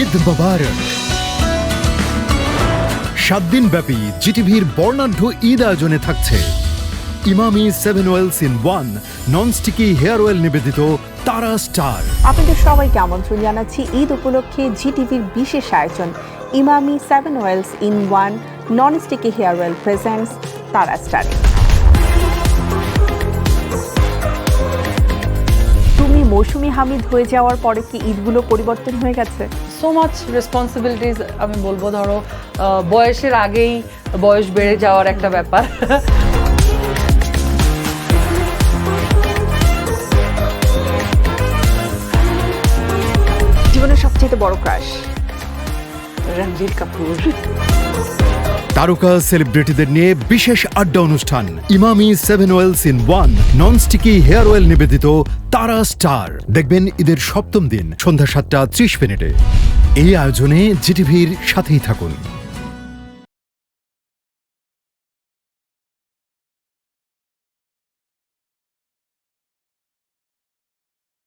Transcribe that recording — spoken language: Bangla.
ঈদ মোবারক। সাত দিন ব্যাপী জিটিভির বর্ণাঢ্য ঈদ আয়োজনে থাকছে। Emami seven oils in one non sticky hair oil নিবেদিত তারা স্টার। আপনাদের সবাইকে আমন্ত্রণ জানাচ্ছি ঈদ উপলক্ষে জি টিভির বিশেষ আয়োজন। Emami seven oils in one non sticky hair oil presents Tara স্টারে। তুমি মৌসুমি হামিদ হয়ে যাওয়ার পরে কি ঈদগুলো পরিবর্তন হয়ে গেছে? সো মাচ রেসপন্সিবিলিটিস আমি বলব ধরো বয়সের আগেই বয়স বেড়ে যাওয়ার একটা ব্যাপার। জীবনের সবচেয়ে বড় ক্রাশ রণবীর কাপুর। তারকা সেলিব্রিটিদের নিয়ে বিশেষ আড্ডা অনুষ্ঠান Emami seven oils in one non sticky hair oil নিবেদিত তারা স্টার। দেখবেন ঈদের সপ্তম দিন সন্ধ্যা সাতটা ত্রিশ মিনিটে। এই আয়োজনে জিটিভির সাথেই থাকুন।